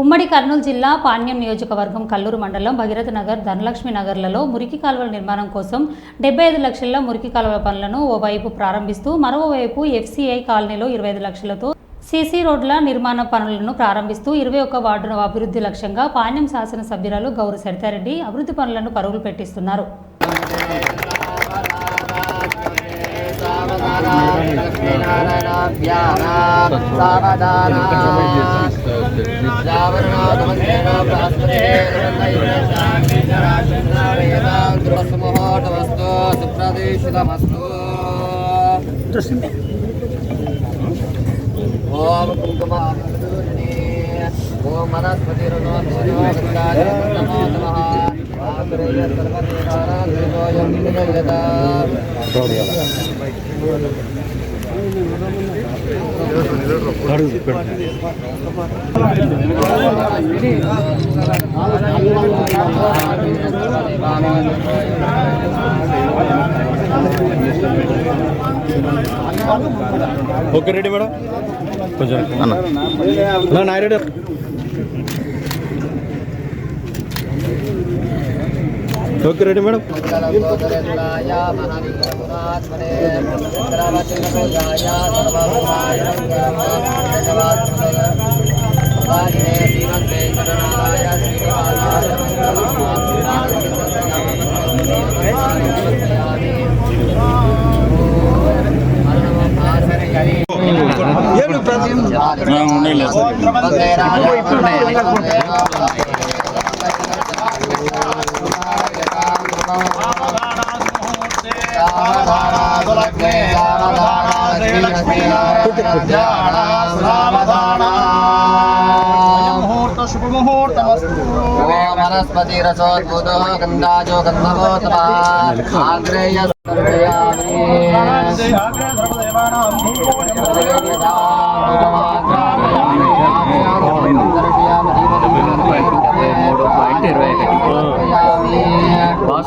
ఉమ్మడి కర్నూలు జిల్లా పాణ్యం నియోజకవర్గం కల్లూరు మండలం భగీరథ నగర్ ధనలక్ష్మి నగర్లలో మురికి కాలువల నిర్మాణం కోసం డెబ్బై ఐదు లక్షల మురికి కాలువల పనులను ఓవైపు ప్రారంభిస్తూ మరోవైపు ఎఫ్సిఐ కాలనీలో ఇరవై ఐదు లక్షలతో సీసీ రోడ్ల నిర్మాణ పనులను ప్రారంభిస్తూ ఇరవై ఒక్క వార్డును అభివృద్ధి లక్ష్యంగా పాణ్యం శాసనసభ్యురాలు గౌరి సరితారెడ్డి అభివృద్ధి పనులను పరుగులు పెట్టిస్తున్నారు. ఓం కుంకుమ ఓం మనస్పతి నమో నమః ఆగ్రేయ సర్వదేవానాం నిజయత ఓకే రెడీ మేడం? కొంచెం అన్న. అన్న నా రెడీ ఓకే రెడీ మేడం మంగళగోదరేంద్రాయ మహావిక్రమునాత్మనే చంద్రవతిరభుజాయ సర్వభూమాయ మంగళవాత్మనే శ్రీమద్వేంకటనాయ శ్రీనివాసాయ వనస్పతి రసోద్భుతో గంగాజో గంధవోతమా ఆగ్రేయ మూడు పాయింట్ ఇరవై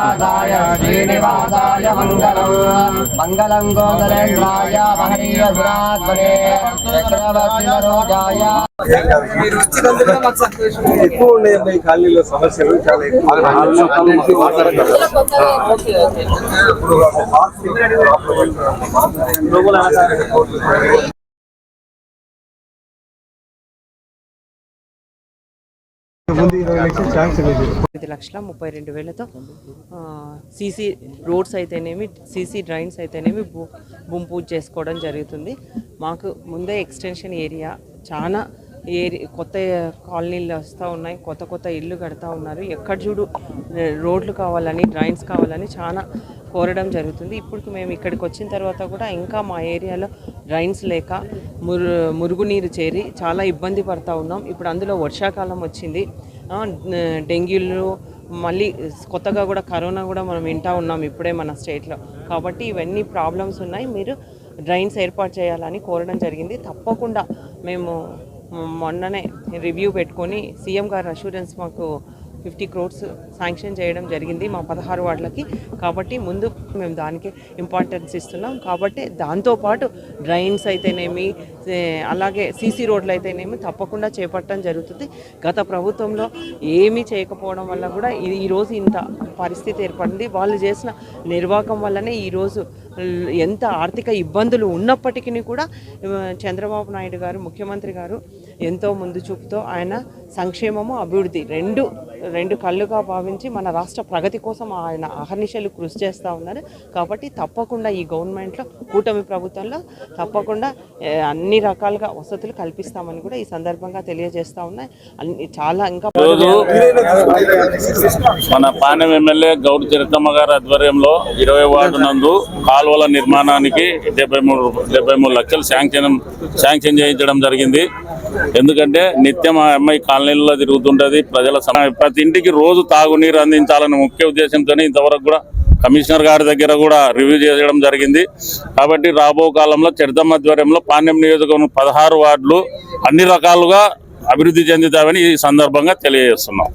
శ్రీవేంకటనివాసాయ శ్రీనివాసాయ మంగళం. మంగళం గోదరేంద్రాయ మహనీయసురాత్మనే చక్రవర్తి రోజాయ ఎక్కువ ఉన్నాయి అమ్మాయి ఖాళీలో సమస్యలు చాలా ఎక్కువ తొమ్మిది లక్షల ముప్పై రెండు వేలతో సీసీ రోడ్స్ అయితేనేమి సీసీ డ్రైన్స్ అయితేనేమి భూ భూమి పూజ చేసుకోవడం జరుగుతుంది. మాకు ముందే ఎక్స్టెన్షన్ ఏరియా చాలా ఏరి కొత్త కాలనీలు వస్తూ ఉన్నాయి కొత్త కొత్త ఇల్లు కడతా ఉన్నారు. ఎక్కడ చూడు రోడ్లు కావాలని డ్రైన్స్ కావాలని చాలా కోరడం జరుగుతుంది. ఇప్పుడు మేము ఇక్కడికి వచ్చిన తర్వాత కూడా ఇంకా మా ఏరియాలో డ్రైన్స్ లేక మురు మురుగునీరు చేరి చాలా ఇబ్బంది పడతా ఉన్నాం. ఇప్పుడు అందులో వర్షాకాలం వచ్చింది. డెంగ్యూలు మళ్ళీ కొత్తగా కూడా కరోనా కూడా మనం వింటా ఉన్నాం ఇప్పుడే మన స్టేట్లో. కాబట్టి ఇవన్నీ ప్రాబ్లమ్స్ ఉన్నాయి. మీరు డ్రైన్స్ ఏర్పాటు చేయాలని కోరడం జరిగింది. తప్పకుండా మేము మొన్ననే రివ్యూ పెట్టుకొని సీఎం గారు అష్యూరెన్స్ మాకు ఫిఫ్టీ క్రోడ్స్ శాంక్షన్ చేయడం జరిగింది మా పదహారు వార్డులకి. కాబట్టి ముందు మేము దానికి ఇంపార్టెన్స్ ఇస్తున్నాం. కాబట్టి దాంతోపాటు డ్రైన్స్ అయితేనేమి అలాగే సీసీ రోడ్లు అయితేనేమి తప్పకుండా చేపట్టడం జరుగుతుంది. గత ప్రభుత్వంలో ఏమీ చేయకపోవడం వల్ల కూడా ఈ- ఈరోజు ఇంత పరిస్థితి ఏర్పడింది. వాళ్ళు చేసిన నిర్వాహకం వల్లనే ఈరోజు ఎంత ఆర్థిక ఇబ్బందులు ఉన్నప్పటికీ కూడా చంద్రబాబు నాయుడు గారు ముఖ్యమంత్రి గారు ఎంతో ముందు చూపుతో ఆయన సంక్షేమము అభివృద్ధి రెండు రెండు కళ్ళుగా భావించి మన రాష్ట్ర ప్రగతి కోసం ఆయన అహర్నిశలు కృషి చేస్తూ ఉన్నారు. కాబట్టి తప్పకుండా ఈ గవర్నమెంట్లో కూటమి ప్రభుత్వంలో తప్పకుండా అన్ని రకాలుగా వసతులు కల్పిస్తామని కూడా ఈ సందర్భంగా తెలియజేస్తా ఉన్నాయి. అన్ని చాలా ఇంకా మన పానం ఎమ్మెల్యే గౌరి చరితమ్మ గారి ఆధ్వర్యంలో ఇరవై వార్డు నందు కాలువల నిర్మాణానికి డెబ్బై మూడు డెబ్బై మూడు లక్షలు శాంక్షన్ శాంక్షన్ చేయించడం జరిగింది. ఎందుకంటే నిత్యం ఆ అమ్మాయి కాలనీల్లో తిరుగుతుంటది. ప్రజల ప్రతి ఇంటికి రోజు తాగునీరు అందించాలని ముఖ్య ఉద్దేశంతో ఇంతవరకు కూడా కమిషనర్ గారి దగ్గర కూడా రివ్యూ చేయడం జరిగింది. కాబట్టి రాబో కాలంలో చరితమ్మ ఆధ్వర్యంలో పాణ్యం నియోజకవర్గం పదహారు వార్డులు అన్ని రకాలుగా అభివృద్ధి చెందుతామని ఈ సందర్భంగా తెలియజేస్తున్నాం.